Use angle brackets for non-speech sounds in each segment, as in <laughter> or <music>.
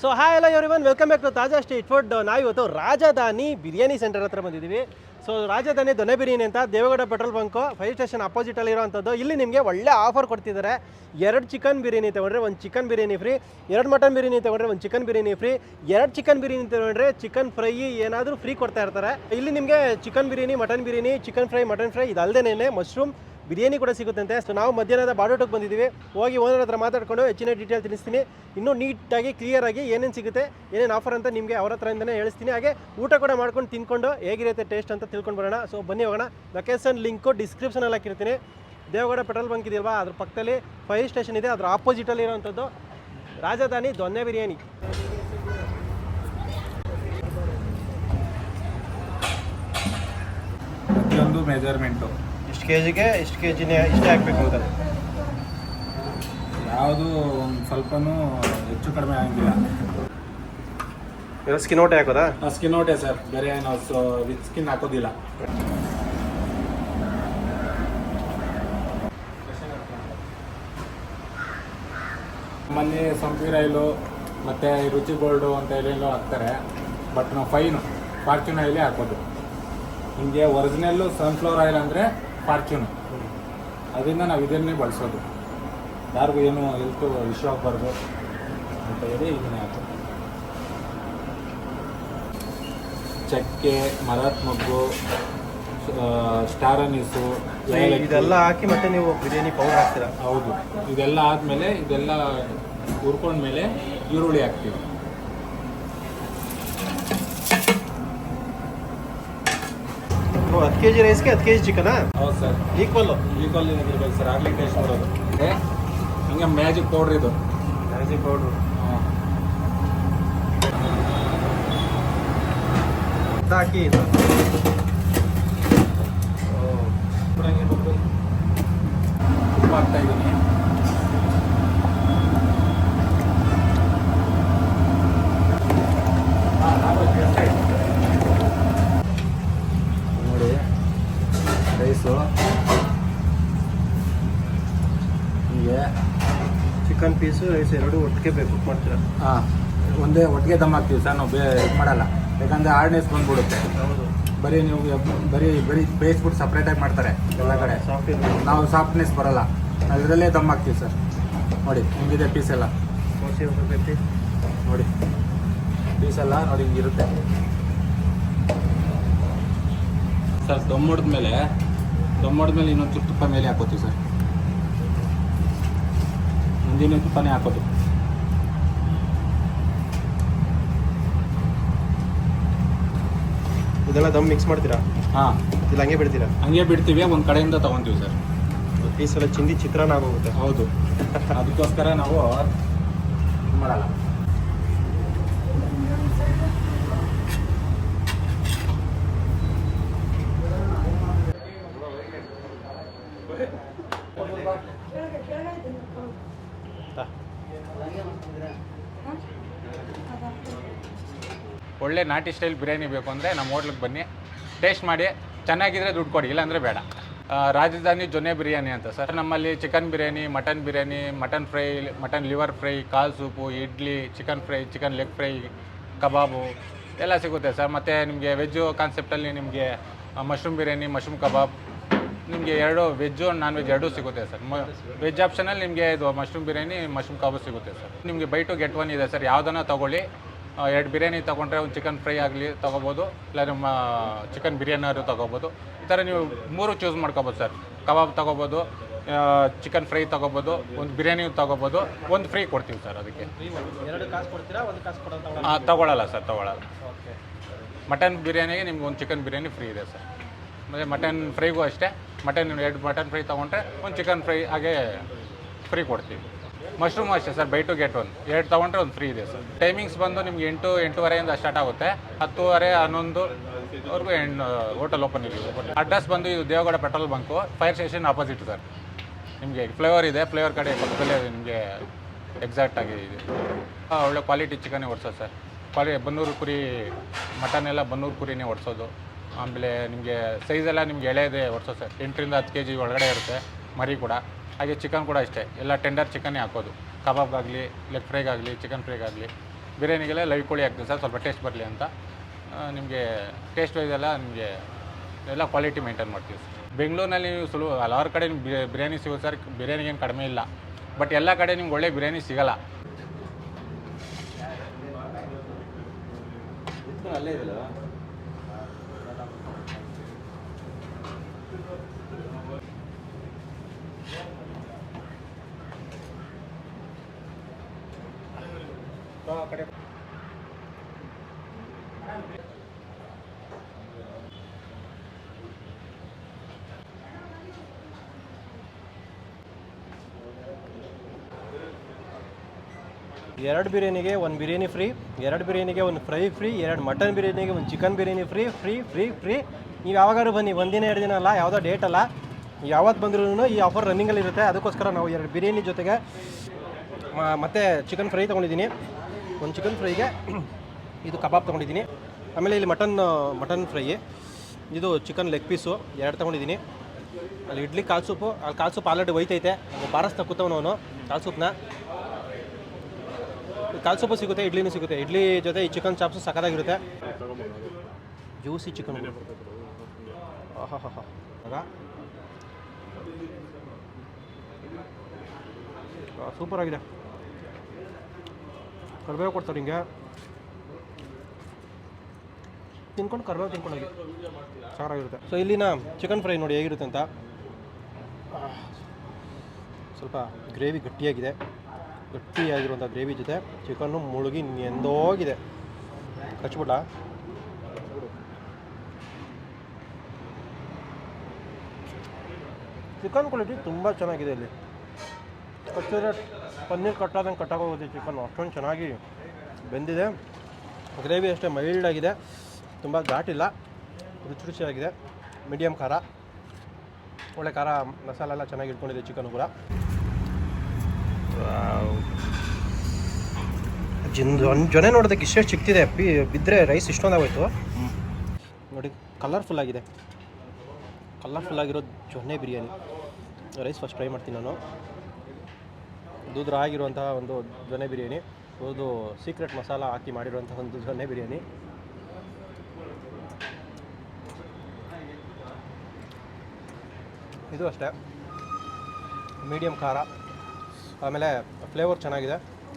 So hi ಎಲ್ಲ everyone welcome back to Taaza street food ನಾವು ಇವತ್ತು ರಾಜಧಾನಿ ಬಿರಿಯಾನಿ ಸೆಂಟರ್ ಹತ್ರ ಬಂದಿದ್ದೀವಿ. ಸೊ ರಾಜಧಾನಿ ದೊನೆ ಬಿರಿಯಾನಿ ಅಂತ Devegowda petrol bunk fire station ಅಪೋಸಿಟಲ್ಲಿ ಇರೋವಂಥದ್ದು ಇಲ್ಲಿ ನಿಮಗೆ ಒಳ್ಳೆ ಆಫರ್ ಕೊಡ್ತಿದ್ದಾರೆ. ಎರಡು ಚಿಕನ್ ಬಿರಿಯಾನಿ ತೊಗೊಂಡ್ರೆ ಒಂದು ಚಿಕನ್ ಬಿರಿಯಾನಿ ಫ್ರೀ ಎರಡು ಮಟನ್ ಬಿರಿಯಾನಿ ತೊಗೊಂಡ್ರೆ ಒಂದು ಚಿಕನ್ ಬಿರಿಯಾನಿ ಫ್ರೀ ಎರಡು ಚಿಕನ್ ಬಿರಿಯಾನಿ ತೊಗೊಂಡ್ರೆ ಚಿಕನ್ ಫ್ರೈ ಏನಾದರೂ ಫ್ರೀ ಕೊಡ್ತಾ ಇರ್ತಾರೆ. ಇಲ್ಲಿ ನಿಮಗೆ chicken biryani mutton biryani chicken fry mutton fry ಇದಲ್ದೇನೆ mushroom biryani ಕೂಡ ಸಿಗುತ್ತಂತೆ. ಸೊ ನಾವು ಮಧ್ಯಾಹ್ನದ ಬಾಡೋಟಕ್ಕೆ ಬಂದಿದ್ದೀವಿ. ಹೋಗಿ ಓನರ್ ಹತ್ರ ಮಾತಾಡ್ಕೊಂಡು ಹೆಚ್ಚಿನ ಡೀಟೇಲ್ ತಿಳಿಸ್ತೀನಿ. ಇನ್ನೂ ನೀಟಾಗಿ ಕ್ಲಿಯರಾಗಿ ಏನೇನು ಸಿಗುತ್ತೆ, ಏನೇನು ಆಫರ್ ಅಂತ ನಿಮಗೆ ಅವ್ರ ಹತ್ರದಿಂದನೇ ಹೇಳಿಸ್ತೀನಿ. ಹಾಗೆ ಊಟ ಕೂಡ ಮಾಡ್ಕೊಂಡು ತಿನ್ಕೊಂಡು ಹೇಗಿರುತ್ತೆ ಟೇಸ್ಟ್ ಅಂತ ತಿಳ್ಕೊಂಡು ಬರೋಣ. ಸೊ ಬನ್ನಿ ಹೋಗೋಣ. ಲೊಕೇಶನ್ ಲಿಂಕು ಡಿಸ್ಕ್ರಿಪ್ಷನಲ್ಲಿ ಹಾಕಿರ್ತೀನಿ. ದೇವಗೌಡ ಪೆಟ್ರೋಲ್ ಬಂಕ್ ಇದೆಯಲ್ವಾ? ಅದ್ರ ಪಕ್ಕದಲ್ಲಿ ಫೈರ್ ಸ್ಟೇಷನ್ ಇದೆ. ಅದ್ರ ಆಪೋಸಿಟಲ್ಲಿ ಇರೋವಂಥದ್ದು ರಾಜಧಾನಿ ದೊನ್ನೆ ಬಿರಿಯಾನಿ. ಮೆಜರ್ಮೆಂಟು ಇಷ್ಟು ಕೆ ಜಿಗೆ ಇಷ್ಟು ಕೆ ಜಿನೇ ಇಷ್ಟೇ ಹಾಕ್ಬೇಕು ಅಂತ ಯಾವುದು ಒಂದು ಸ್ವಲ್ಪನೂ ಹೆಚ್ಚು ಕಡಿಮೆ ಆಗಿಲ್ಲ. ಸ್ಕಿನ್ ಓಟೆ ಹಾಕೋದಾ? ಸ್ಕಿನ್ ಔಟೇ ಸರ್ ಬೇರೆ ನಾವು ವಿತ್ ಸ್ಕಿನ್ ಹಾಕೋದಿಲ್ಲ. ನಮ್ಮಲ್ಲಿ ಸಂಪೀರ್ ಆಯಿಲು ಮತ್ತು ರುಚಿ ಗೋಲ್ಡು ಅಂತ ಏನೇನೋ ಹಾಕ್ತಾರೆ. ಬಟ್ ನಾವು ಫೈನು ಫಾರ್ಚುನ್ ಆಯಿಲೇ ಹಾಕೋದು. ನಿಮಗೆ ಒರಿಜಿನಲ್ಲು ಸನ್ಫ್ಲವರ್ ಆಯಿಲ್ ಅಂದರೆ ಫಾರ್ಚೂನು ಅದರಿಂದ ನಾವು ಇದನ್ನೇ ಬಳಸೋದು. ಯಾರಿಗೂ ಏನು ಹೆಲ್ತ್ ಇಶ್ಯೂ ಆಗಬಾರ್ದು ಅಂತ ಹೇಳಿ ಇದನ್ನೇ ಹಾಕೋದು. ಚಕ್ಕೆ ಮರತ್ ಮೊಗ್ಗು ಸ್ಟಾರ್ ಅನೀಸು ಇದೆಲ್ಲ ಹಾಕಿ ಮತ್ತೆ ನೀವು ಬಿರಿಯಾನಿ ಪೌಡರ್ ಹಾಕ್ತೀರಾ? ಹೌದು. ಇದೆಲ್ಲ ಆದಮೇಲೆ ಇದೆಲ್ಲ ಹುರ್ಕೊಂಡ್ಮೇಲೆ ಈರುಳ್ಳಿ ಹಾಕ್ತೀವಿ. ಹತ್ತು ಕೆ ಜಿ ರೈಸ್ಗೆ ಹತ್ತು ಕೆ ಜಿ ಚಿಕನಾ ಹೌದು ಸರ್ ಈಕ್ವಲ್ಲು ಈಕ್ವಲ್ ಇರಬೇಕು ಸರ್ ಆಗ್ಲಿ ಟೇಸ್ಟ್ ಬರೋದು ಏ, ಹಿಂಗೆ ಮ್ಯಾಜಿಕ್ ಪೌಡ್ರ್ ಇದು ಮ್ಯಾಜಿಕ್ ಪೌಡ್ರು ಹಾಕಿ ಉಪ್ಪು ಹಾಕ್ತಾ ಇದ್ದೀನಿ ನೋಡಿ ರೈಸು ಹೀಗೆ ಚಿಕನ್ ಪೀಸು ರೈಸ್ ಎರಡು ಒಟ್ಟಿಗೆ ಬೇಕು ಮಾಡ್ತೀರಾ ಹಾಂ ಒಂದೇ ಒಟ್ಟಿಗೆ ದಮ್ ಹಾಕ್ತೀವಿ ಸರ್ ನಾವು ಬೇ ಇದು ಮಾಡಲ್ಲ. ಯಾಕಂದರೆ ಹಾರ್ಡ್ನೆಸ್ ಬಂದ್ಬಿಡುತ್ತೆ. ಹೌದು. ಬರೀ ನೀವು ಬರೀ ಬರೀ ಬೇಯಿಸ್ಬಿಟ್ಟು ಸಪ್ರೇಟಾಗಿ ಮಾಡ್ತಾರೆ ಎಲ್ಲ ಕಡೆ. ಸಾಫ್ಟ್ ನಾವು ಸಾಫ್ಟ್ನೆಸ್ ಬರಲ್ಲ. ನಾವು ಇದರಲ್ಲೇ ದಮ್ ಹಾಕ್ತೀವಿ ಸರ್. ನೋಡಿ ಹಿಂಗಿದೆ ಪೀಸ್ ಎಲ್ಲ. ನೋಡಿ ಪೀಸ್ ಎಲ್ಲ ನೋಡಿ ಹಿಂಗಿರುತ್ತೆ. ಸರ್ ದಮ್ ಹೊಡೆದ್ಮೇಲೆ ದಮ್ ಹೊಡೆದ್ಮೇಲೆ ಇನ್ನೊಂದು ಚೂರು ತುಪ್ಪ ಮೇಲೆ ಹಾಕೋತೀವಿ ಸರ್. ಮುಂದಿನ ತಾನೇ ಹಾಕೋದು ಇದೆಲ್ಲ ದಮ್ ಮಿಕ್ಸ್ ಮಾಡ್ತೀರಾ? ಹಾಂ. ಇಲ್ಲ ಹಂಗೆ ಬಿಡ್ತೀರಾ? ಹಂಗೆ ಬಿಡ್ತೀವಿ ಒಂದು ಕಡೆಯಿಂದ ತೊಗೊತೀವಿ ಸರ್. ಈ ಸಲ ಚಿಂದಿ ಚಿತ್ರಾನ್ನ ಆಗೋಗುತ್ತೆ. ಹೌದು. ಅದಕ್ಕೋಸ್ಕರ ನಾವು ಮಾಡಲ್ಲ. ಒಳ್ಳೆ ನಾಟಿ ಸ್ಟೈಲ್ ಬಿರಿಯಾನಿ ಬೇಕು ಅಂದರೆ ನಮ್ಮ ಹೋಟ್ಲಿಗೆ ಬನ್ನಿ. ಟೇಸ್ಟ್ ಮಾಡಿ. ಚೆನ್ನಾಗಿದ್ರೆ ದುಡ್ಡು ಕೊಡಿ, ಇಲ್ಲಾಂದರೆ ಬೇಡ. ರಾಜಧಾನಿ ಜೊನ್ನೆ ಬಿರಿಯಾನಿ ಅಂತ ಸರ್. ನಮ್ಮಲ್ಲಿ chicken biryani mutton biryani mutton fry mutton liver fry ಕಾಲ್ soup, idli chicken fry chicken leg fry kebab ಎಲ್ಲ ಸಿಗುತ್ತೆ ಸರ್. ಮತ್ತು ನಿಮಗೆ ವೆಜ್ಜು ಕಾನ್ಸೆಪ್ಟಲ್ಲಿ ನಿಮಗೆ ಮಶ್ರೂಮ್ ಬಿರಿಯಾನಿ ಮಶ್ರೂಮ್ ಕಬಾಬ್, ನಿಮಗೆ ಎರಡು ವೆಜ್ಜು ನಾನ್ ವೆಜ್ ಎರಡೂ ಸಿಗುತ್ತೆ ಸರ್. ಮ ವೆಜ್ ಆಪ್ಷನಲ್ಲಿ ನಿಮಗೆ ಇದು ಮಶ್ರೂಮ್ ಬಿರಿಯಾನಿ ಮಶ್ರೂಮ್ ಕಬಾಬ್ ಸಿಗುತ್ತೆ ಸರ್. ನಿಮಗೆ ಬೈ ಟು ಗೆಟ್ ಒನ್ ಇದೆ ಸರ್. ಯಾವುದನ್ನ ತೊಗೊಳ್ಳಿ. ಎರಡು ಬಿರಿಯಾನಿ ತೊಗೊಂಡ್ರೆ ಒಂದು ಚಿಕನ್ ಫ್ರೈ ಆಗಲಿ ತೊಗೋಬೋದು ಇಲ್ಲ ನಿಮ್ಮ ಚಿಕನ್ ಬಿರಿಯಾನಿಯಾದ್ರು ತೊಗೋಬೋದು. ಈ ಥರ ನೀವು ಮೂರು ಚೂಸ್ ಮಾಡ್ಕೋಬೋದು ಸರ್. ಕಬಾಬ್ ತೊಗೋಬೋದು ಚಿಕನ್ ಫ್ರೈ ತೊಗೋಬೋದು ಒಂದು ಬಿರಿಯಾನಿ ತೊಗೋಬೋದು ಒಂದು ಫ್ರೀ ಕೊಡ್ತೀವಿ ಸರ್ ಅದಕ್ಕೆ. ಹಾಂ ತೊಗೊಳಲ್ಲ ಸರ್ ತೊಗೊಳಲ್ಲ. ಓಕೆ ಮಟನ್ ಬಿರಿಯಾನಿಗೆ ನಿಮ್ಗೆ ಒಂದು ಚಿಕನ್ ಬಿರಿಯಾನಿ ಫ್ರೀ ಇದೆ ಸರ್. ಮತ್ತು ಮಟನ್ ಫ್ರೈಗೂ ಅಷ್ಟೇ. ಮಟನ್ ಎರಡು ಮಟನ್ ಫ್ರೈ ತೊಗೊಂಡ್ರೆ ಒಂದು ಚಿಕನ್ ಫ್ರೈ ಹಾಗೆ ಫ್ರೀ ಕೊಡ್ತೀವಿ. ಮಶ್ರೂಮ್ ಅಷ್ಟೇ sir buy two get one ಎರಡು ತೊಗೊಂಡ್ರೆ ಒಂದು ಫ್ರೀ ಇದೆ ಸರ್. ಟೈಮಿಂಗ್ಸ್ ಬಂದು ನಿಮ್ಗೆ ಎಂಟು, ಎಂಟೂವರೆಯಿಂದ ಸ್ಟಾರ್ಟ್ ಆಗುತ್ತೆ. ಹತ್ತುವರೆ, ಹನ್ನೊಂದು ವರೆಗೂ ಹೆಣ್ಣು ಹೋಟೆಲ್ ಓಪನ್ ಇದೆ. ಅಡ್ರೆಸ್ ಬಂದು ಇದು Devegowda petrol bunk fire station opposite sir. ನಿಮಗೆ ಫ್ಲೇವರ್ ಇದೆ ಫ್ಲೇವರ್ ಕಡೆ ಪಕ್ಕದಲ್ಲೇ ನಿಮಗೆ ಎಕ್ಸಾಕ್ಟಾಗಿ ಇದೆ. ಒಳ್ಳೆ ಕ್ವಾಲಿಟಿ ಚಿಕನ್ನೇ ಓಡಿಸೋದು ಸರ್. ಕ್ವಾಲಿ ಬನ್ನೂರು ಕುರಿ ಮಟನ್ ಎಲ್ಲ ಬನ್ನೂರು ಕುರಿನೇ ಓಡಿಸೋದು ಆಮೇಲೆ ನಿಮಗೆ ಸೈಜೆಲ್ಲ ನಿಮಗೆ ಎಳೆದೇ ಓಡಿಸೋದು ಸರ್. ಎಂಟರಿಂದ ಹತ್ತು ಕೆ ಜಿ ಒಳಗಡೆ ಇರುತ್ತೆ ಮರಿ ಕೂಡ. ಹಾಗೆ ಚಿಕನ್ ಕೂಡ ಅಷ್ಟೇ. ಎಲ್ಲ ಟೆಂಡರ್ ಚಿಕನ್ನೇ ಹಾಕೋದು. ಕಬಾಬ್ಗಾಗಲಿ ಲೆಗ್ ಫ್ರೈಗಾಗಲಿ ಚಿಕನ್ ಫ್ರೈಗಾಗಲಿ ಬಿರಿಯಾನಿಗೆಲ್ಲ ಲೈವ್ ಕೋಳಿ ಹಾಕ್ತೀವಿ ಸರ್, ಸ್ವಲ್ಪ ಟೇಸ್ಟ್ ಬರಲಿ ಅಂತ. ನಿಮಗೆ ಟೇಸ್ಟ್ ವೈಸ್ ಎಲ್ಲ ನಿಮಗೆ ಎಲ್ಲ ಕ್ವಾಲಿಟಿ ಮೇಂಟೈನ್ ಮಾಡ್ತೀವಿ ಸರ್. ಬೆಂಗಳೂರಿನಲ್ಲಿ ನೀವು ಸುಲಭ, ಹಲವಾರು ಕಡೆ ಬಿರಿಯಾನಿ ಸಿಗುತ್ತೆ ಸರ್ ಬಿರಿಯಾನಿಗೇನು ಕಡಿಮೆ ಇಲ್ಲ. ಬಟ್ ಎಲ್ಲ ಕಡೆ ನಿಮ್ಗೆ ಒಳ್ಳೆ ಬಿರಿಯಾನಿ ಸಿಗಲ್ಲ. ಅಲ್ಲೇ ಇದೆಯಲ್ಲ? ಕಡೆ ಎರಡು ಬಿರಿಯಾನಿಗೆ ಒಂದು ಬಿರಿಯಾನಿ ಫ್ರೀ, ಎರಡು ಬಿರಿಯಾನಿಗೆ ಒಂದು ಫ್ರೈ ಫ್ರೀ, ಎರಡು ಮಟನ್ ಬಿರಿಯಾನಿಗೆ ಒಂದು chicken biryani free free free free. ನೀವು ಯಾವಾಗಾದ್ರೂ ಬನ್ನಿ, ಒಂದಿನ, ಎರಡು ದಿನ ಅಲ್ಲ, ಯಾವುದೋ ಡೇಟ್ ಅಲ್ಲ. ಯಾವತ್ತು ಬಂದ್ರೂ ಈ ಆಫರ್ ರನ್ನಿಂಗಲ್ಲಿ ಇರುತ್ತೆ. ಅದಕ್ಕೋಸ್ಕರ ನಾವು ಎರಡು ಬಿರಿಯಾನಿ ಜೊತೆಗೆ ಮತ್ತೆ ಚಿಕನ್ ಫ್ರೈ ತೊಗೊಂಡಿದ್ದೀನಿ. ಒಂದು ಚಿಕನ್ ಫ್ರೈಗೆ ಇದು ಕಬಾಬ್ ತೊಗೊಂಡಿದ್ದೀನಿ. ಆಮೇಲೆ ಇಲ್ಲಿ ಮಟನ್ ಮಟನ್ ಫ್ರೈ ಇದು ಚಿಕನ್ ಲೆಗ್ ಪೀಸು ಎರಡು ತೊಗೊಂಡಿದ್ದೀನಿ. ಅಲ್ಲಿ ಇಡ್ಲಿ, ಕಾಲು ಸೂಪು, ಅಲ್ಲಿ ಕಾಲು ಸೂಪ್ ಆಲ್ರೆಡಿ ಒಯ್ತೈತೆ. ಬಾರಸ್ತಾ ಕೂತವನವನು ಕಾಲು ಸೂಪ್ನ. ಕಾಲು ಸೂಪು ಸಿಗುತ್ತೆ, ಇಡ್ಲಿನೂ ಸಿಗುತ್ತೆ. ಇಡ್ಲಿ ಜೊತೆ ಈ ಚಿಕನ್ ಚಾಪ್ಸು ಸಕದಾಗಿರುತ್ತೆ ಜ್ಯೂಸಿ ಚಿಕನ್ ಆಗ. ಸೂಪರ್ ಆಗಿದೆ ಕರಿಬೇವು ಕೊಡ್ತಾರೆ ಹಿಂಗೆ. ತಿನ್ಕೊಂಡು ಕರ್ಬೇವು ತಿನ್ಕೊಂಡು ಚೆನ್ನಾಗಿರುತ್ತೆ ಸೊ ಇಲ್ಲಿನ ಚಿಕನ್ ಫ್ರೈ ನೋಡಿ ಹೇಗಿರುತ್ತೆ ಅಂತ. ಸ್ವಲ್ಪ ಗ್ರೇವಿ ಗಟ್ಟಿಯಾಗಿದೆ. ಗಟ್ಟಿಯಾಗಿರುವಂಥ ಗ್ರೇವಿ ಜೊತೆ ಚಿಕನ್ನು ಮುಳುಗಿ ಎಂದೋಗಿದೆ ಕಚ್ಬಿಟ್ಟ ಚಿಕನ್ ಕ್ವಾಲಿಟಿ ತುಂಬ ಚೆನ್ನಾಗಿದೆ ಇಲ್ಲಿ. ಕಚ್ಚಿದ್ರೆ ಪನ್ನೀರ್ ಕಟ್ಟಾದಂಗೆ ಕಟ್ಟಾಗೋಗುತ್ತೆ ಚಿಕನ್ ಅಷ್ಟೊಂದು ಚೆನ್ನಾಗಿ ಬೆಂದಿದೆ. ಗ್ರೇವಿ ಅಷ್ಟೇ ಮೈಲ್ಡ್ ಆಗಿದೆ. ತುಂಬ ಘಾಟಿಲ್ಲ ರುಚಿ ರುಚಿಯಾಗಿದೆ. ಮೀಡಿಯಮ್ ಖಾರ. ಒಳ್ಳೆ ಖಾರ ಮಸಾಲೆ ಎಲ್ಲ ಚೆನ್ನಾಗಿ ಇಟ್ಕೊಂಡಿದೆ ಚಿಕನ್ ಕೂಡ. ಒಂದು ಜೊನೆ ನೋಡೋದಕ್ಕೆ ಇಷ್ಟೇ ಸಿಕ್ತಿದೆ ಬಿ ಬಿದ್ದರೆ ರೈಸ್ ಇಷ್ಟೊಂದಾಗೋಯ್ತು ನೋಡಿ ಕಲರ್ಫುಲ್ ಆಗಿದೆ. ಕಲರ್ಫುಲ್ ಆಗಿರೋ Donne biryani. Rice first try ಮಾಡ್ತೀನಿ ನಾನು. ದೂದ್ರ ಆಗಿರುವಂತಹ ಒಂದು ಜೊನೆ ಬಿರಿಯಾನಿ. ಒಂದು ಸೀಕ್ರೆಟ್ ಮಸಾಲ ಹಾಕಿ ಮಾಡಿರುವಂತಹ ಒಂದು ಜೊನೆ ಬಿರಿಯಾನಿ. ಇದು ಅಷ್ಟೇ. ಮೀಡಿಯಮ್ ಖಾರ. ಆಮೇಲೆ ಫ್ಲೇವರ್ ಚೆನ್ನಾಗಿದೆ.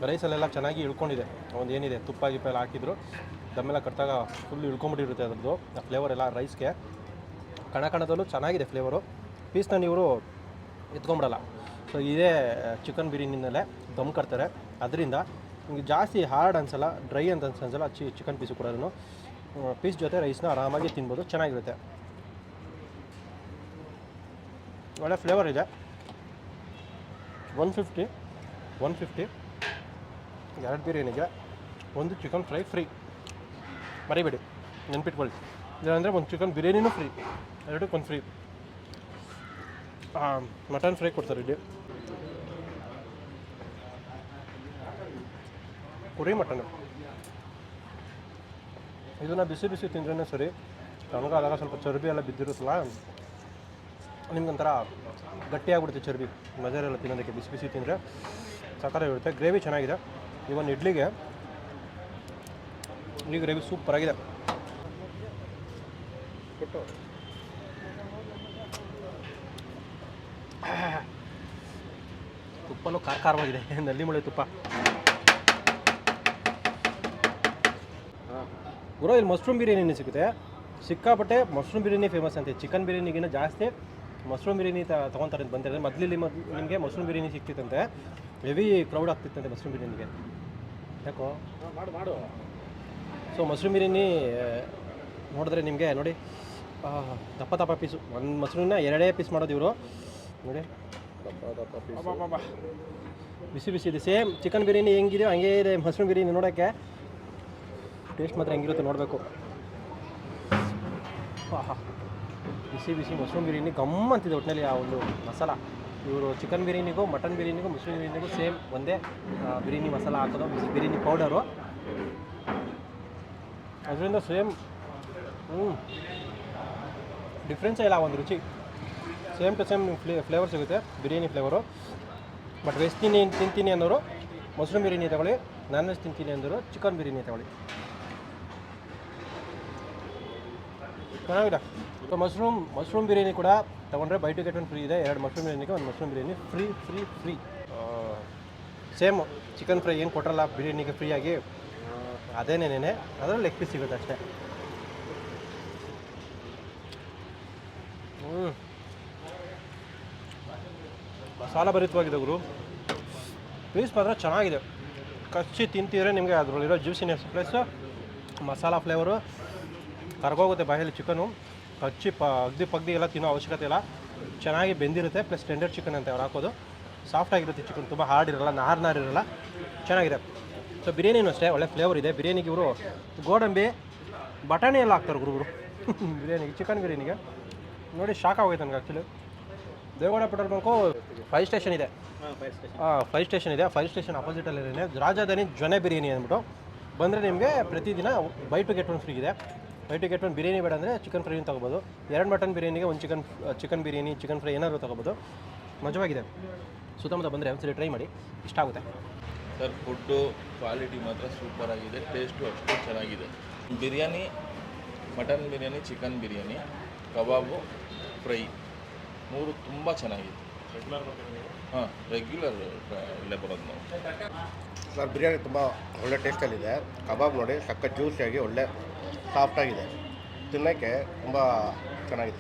ರೈಸಲ್ಲೆಲ್ಲ ಚೆನ್ನಾಗಿ ಇಳ್ಕೊಂಡಿದೆ. ಒಂದು ಏನಿದೆ ತುಪ್ಪ ಗಿಪ್ಪ ಎಲ್ಲ ಹಾಕಿದ್ರು. ದಮ್ಮೆಲ್ಲ ಕಟ್ಟಾಗ ಫುಲ್ ಇಳ್ಕೊಂಬಿಟ್ಟಿರುತ್ತೆ ಅದರದ್ದು. ಆ ಫ್ಲೇವರ್ ಎಲ್ಲ ರೈಸ್ಗೆ ಕಣ ಕಣದಲ್ಲೂ ಚೆನ್ನಾಗಿದೆ ಫ್ಲೇವರು ಪೀಸ್ನ ಇವರು ಎತ್ಕೊಂಬಿಡಲ್ಲ ಸೊ ಇದೇ ಚಿಕನ್ ಬಿರಿಯಾನಿನಲ್ಲೇ ದಮ್ ಕಟ್ತಾರೆ. ಅದರಿಂದ ನಿಮಗೆ ಜಾಸ್ತಿ ಹಾರ್ಡ್ ಅನ್ಸಲ್ಲ ಡ್ರೈ ಅಂತ ಅನ್ಸ್- ಅನ್ಸಲ್ಲ, ಚಿ ಚಿಕನ್ ಪೀಸು ಕೂಡ ಪೀಸ್ ಜೊತೆ ರೈಸ್ನ ಆರಾಮಾಗಿ ತಿನ್ಬೋದು, ಚೆನ್ನಾಗಿರುತ್ತೆ. ಒಳ್ಳೆ ಫ್ಲೇವರ್ ಇದೆ. ಒನ್ ಫಿಫ್ಟಿ ಒನ್ ಫಿಫ್ಟಿ ಎರಡು ಬಿರಿಯಾನಿಗೆ ಒಂದು ಚಿಕನ್ ಫ್ರೈ ಫ್ರೀ ಮರಿಬೇಡಿ, ನೆನ್ಪಿಟ್ಕೊಳ್ಳಿ. ಇಲ್ಲಾಂದರೆ ಒಂದು ಚಿಕನ್ ಬಿರಿಯಾನಿನೂ ಫ್ರೀ ಎರಡಕ್ಕೆ ಒಂದು ಫ್ರೀ ಮಟನ್ ಫ್ರೈ ಕೊಡ್ತಾರೆ ಇಲ್ಲಿ. ಕುರಿ ಮಟನ್. ಇದನ್ನು ಬಿಸಿ ಬಿಸಿ ತಿಂದ್ರೇ ಸರಿ. ಆದಾಗ ಸ್ವಲ್ಪ ಚರ್ಬಿ ಎಲ್ಲ ಬಿದ್ದಿರುತ್ತಲ್ಲ, ನಿಮ್ಗೊಂಥರ ಗಟ್ಟಿಯಾಗ್ಬಿಡುತ್ತೆ ಚರ್ಬಿ. ಮಜಾರೆಲ್ಲ ತಿನ್ನೋದಕ್ಕೆ ಬಿಸಿ ಬಿಸಿ ತಿಂದರೆ ಇರುತ್ತೆ. ಗ್ರೇವಿ ಚೆನ್ನಾಗಿದೆ. ಇವನ್ ಇಡ್ಲಿಗೆ ಇಡ್ಲಿ ಗ್ರೇವಿ ಸೂಪರ್ ತುಪ್ಪನೂ ಖಾರ ಖಾರವಾಗಿದೆ ನಲ್ಲಿ ಮಳೆ ತುಪ್ಪ. ಗುರು, ಇಲ್ಲಿ ಮಶ್ರೂಮ್ ಬಿರಿಯಾನಿ ಸಿಗುತ್ತೆ. ಸಿಕ್ಕಾಪಟ್ಟೆ ಮಶ್ರೂಮ್ ಬಿರಿಯಾನಿ ಫೇಮಸ್ ಅಂತೆ. ಚಿಕನ್ ಬಿರಿಯಾನಿಗಿಂತ ಜಾಸ್ತಿ ಮಶ್ರೂಮ್ ಬಿರಿಯಾನಿ ತೊಗೊತಾರೆ ಅಂತ ಬಂದಿರೋದು ಮೊದಲಿಲ್ಲಿ ಮೊದ್ ನಿಮಗೆ ಮಶ್ರೂಮ್ ಬಿರಿಯಾನಿ ಸಿಕ್ತಿತ್ತಂತೆ. ಹೆವಿ ಕ್ರೌಡ್ ಆಗ್ತಿತ್ತಂತೆ ಮಶ್ರೂಮ್ ಬಿರಿಯಾನಿಗೆ. ಯಾಕೋ? ಮಾಡು ಮಾಡು ಸೊ ಮಶ್ರೂಮ್ ಬಿರಿಯಾನಿ, ನೋಡಿದ್ರೆ ನಿಮಗೆ ನೋಡಿ ದಪ್ಪ ದಪ್ಪ ಪೀಸು ಒಂದು ಮಶ್ರೂಮ್ನ ಎರಡೇ ಪೀಸ್ ಮಾಡೋದು ಇವರು. ನೋಡಿ. ಬಿಸಿ ಬಿಸಿ ಇದೆ. ಸೇಮ್ ಚಿಕನ್ ಬಿರಿಯಾನಿ ಹೆಂಗಿದೆಯೋ ಹಂಗೆ ಇದೆ ಮಶ್ರೂಮ್ ಬಿರಿಯಾನಿ ನೋಡೋಕ್ಕೆ. ಟೇಸ್ಟ್ ಮಾತ್ರ ಹೆಂಗಿರುತ್ತೆ ನೋಡಬೇಕು. ಬಿಸಿ ಬಿಸಿ ಮಶ್ರೂಮ್ ಬಿರಿಯಾನಿ ಗಮ್ ಅಂತಿದೆ ಒಟ್ಟಿನಲ್ಲಿ ಆ ಒಂದು ಮಸಾಲ. ಇವರು ಚಿಕನ್ ಬಿರಿಯಾನಿಗೂ ಮಟನ್ ಬಿರಿಯಾನಿಗೂ ಮಶ್ರೂಮ್ ಬಿರಿಯಾನಿಗೂ ಸೇಮ್ ಒಂದೇ ಬಿರಿಯಾನಿ ಮಸಾಲ ಹಾಕೋದು ಬಿಸಿ ಬಿರಿಯಾನಿ ಪೌಡರು ಅದರಿಂದ ಸೇಮ್ ಹ್ಞೂ ಡಿಫ್ರೆನ್ಸೇ ಇಲ್ಲ ಒಂದು ರುಚಿ. ಸೇಮ್ ಟು ಸೇಮ್ ಫ್ಲೇ ಫ್ಲೇವರ್ ಸಿಗುತ್ತೆ, ಬಿರಿಯಾನಿ ಫ್ಲೇವರು. ಬಟ್ ವೆಜ್ ತಿನ್ನಿ, ತಿಂತೀನಿ ಅನ್ನೋರು, ಮಶ್ರೂಮ್ ಬಿರಿಯಾನಿ ತಗೊಳ್ಳಿ ನಾನ್ ವೆಜ್ ತಿಂತೀನಿ ಅಂದರು, ಚಿಕನ್ ಬಿರಿಯಾನಿ ತಗೊಳ್ಳಿ. ಚೆನ್ನಾಗಿಲ್ಲ ಸೊ ಮಶ್ರೂಮ್ ಮಶ್ರೂಮ್ ಬಿರಿಯಾನಿ ಕೂಡ ತೊಗೊಂಡ್ರೆ buy two get one free ಇದೆ. ಎರಡು ಮಶ್ರೂಮ್ ಬಿರಿಯಾನಿಗೆ ಒಂದು mushroom biryani free free free. Same chicken fry ಏನು ಕೊಟ್ಟರಲ್ಲ ಬಿರಿಯಾನಿಗೆ ಫ್ರೀಯಾಗಿ ಅದೇನೇನೇ ಅದರಲ್ಲಿ ಲೆಗ್ ಪೀಸ್ ಸಿಗುತ್ತೆ ಅಷ್ಟೇ. ಹ್ಞೂ ಮಸಾಲ ಭರಿತವಾಗಿದೆ ಗುರು. ಪೀಸ್ ಮಾತ್ರ ಚೆನ್ನಾಗಿದೆ. ಕಚ್ಚಿ ತಿಂತಿದ್ರೆ ನಿಮಗೆ ಅದರಲ್ಲಿರೋ ಜ್ಯೂಸಿನೆಸ್ ಪ್ಲಸ್ ಮಸಾಲ ಫ್ಲೇವರು ಕರ್ಗೋಗುತ್ತೆ ಬಾಯಲ್ಲಿ ಚಿಕನು ಕಚ್ಚಿ ಪ, ಅಗ್ದಿ ಪಗ್ದಿ ಎಲ್ಲ ತಿನ್ನೋ ಅವಶ್ಯಕತೆ ಇಲ್ಲ. ಚೆನ್ನಾಗಿ ಬೆಂದಿರುತ್ತೆ ಪ್ಲಸ್ ಟೆಂಡರ್ ಚಿಕನ್ ಅಂತ ಅವ್ರು ಹಾಕೋದು. ಸಾಫ್ಟ್ ಆಗಿರುತ್ತೆ ಚಿಕನ್ ತುಂಬ ಹಾರ್ಡ್ ಇರಲ್ಲ, ನಾರ್ ನಾರ್ ಇರಲ್ಲ. ಚೆನ್ನಾಗಿದೆ. ಸೊ ಬಿರಿಯಾನಿನೂ ಅಷ್ಟೇ, ಒಳ್ಳೆ ಫ್ಲೇವರ್ ಇದೆ. ಬಿರಿಯಾನಿಗೆ ಇವರು ಗೋಡಂಬಿ, ಬಟಾಣಿ ಎಲ್ಲ ಹಾಕ್ತಾರೆ ಗುರುಗುರು <laughs> ಬಿರಿಯಾನಿಗೆ ಚಿಕನ್ ಬಿರಿಯಾನಿಗೆ. ನೋಡಿ ಶಾಕ್ ಆಗೋಯ್ತು ನನಗೆ actually Devegowda petrol bunk five station ಇದೆ. ಹಾಂ ಫೈವ್ ಸ್ಟೇಷನ್ ಇದೆ. ಫೈವ್ ಸ್ಟೇಷನ್ ಅಪೋಸಿಟಲ್ಲಿದೆ ರಾಜಧಾನಿ ಜೊನೆ ಬಿರಿಯಾನಿ ಅಂದ್ಬಿಟ್ಟು ಬಂದರೆ ನಿಮಗೆ ಪ್ರತಿದಿನ buy two get one free ಇದೆ. Buy two get one biryani ಬೇಡ ಅಂದರೆ ಚಿಕನ್ ಫ್ರೈನ ತೊಗೋಬೋದು. ಎರಡು ಮಟನ್ ಬಿರಿಯಾನಿಗೆ ಒಂದು chicken chicken biryani chicken fry ಏನಾದರೂ ತೊಗೋಬೋದು. ಮಜವಾಗಿದೆ. ಸುತ್ತಮುತ್ತ ಬಂದರೆ ಒಂದ್ಸರಿ ಟ್ರೈ ಮಾಡಿ. ಇಷ್ಟ ಆಗುತ್ತೆ. ಸರ್ ಫುಡ್ಡು ಕ್ವಾಲಿಟಿ ಮಾತ್ರ ಸೂಪರ್ ಆಗಿದೆ. ಟೇಸ್ಟು ಅಷ್ಟು ಚೆನ್ನಾಗಿದೆ. Biryani mutton biryani chicken biryani kebab fry ಮೂರು ತುಂಬ ಚೆನ್ನಾಗಿದೆ. ಹಾಂ ರೆಗ್ಯುಲರ್ ಇಲ್ಲೇ ಬರೋದು ನಾವು. ಸರ್ ಬಿರಿಯಾನಿ ತುಂಬ ಒಳ್ಳೆ ಟೇಸ್ಟಲ್ಲಿದೆ. ಕಬಾಬ್ ನೋಡಿ ಸಕ್ಕ ಜ್ಯೂಸಿಯಾಗಿ ಒಳ್ಳೆ ಸಾಫ್ಟಾಗಿದೆ ತಿನ್ನೋಕ್ಕೆ ತುಂಬ ಚೆನ್ನಾಗಿದೆ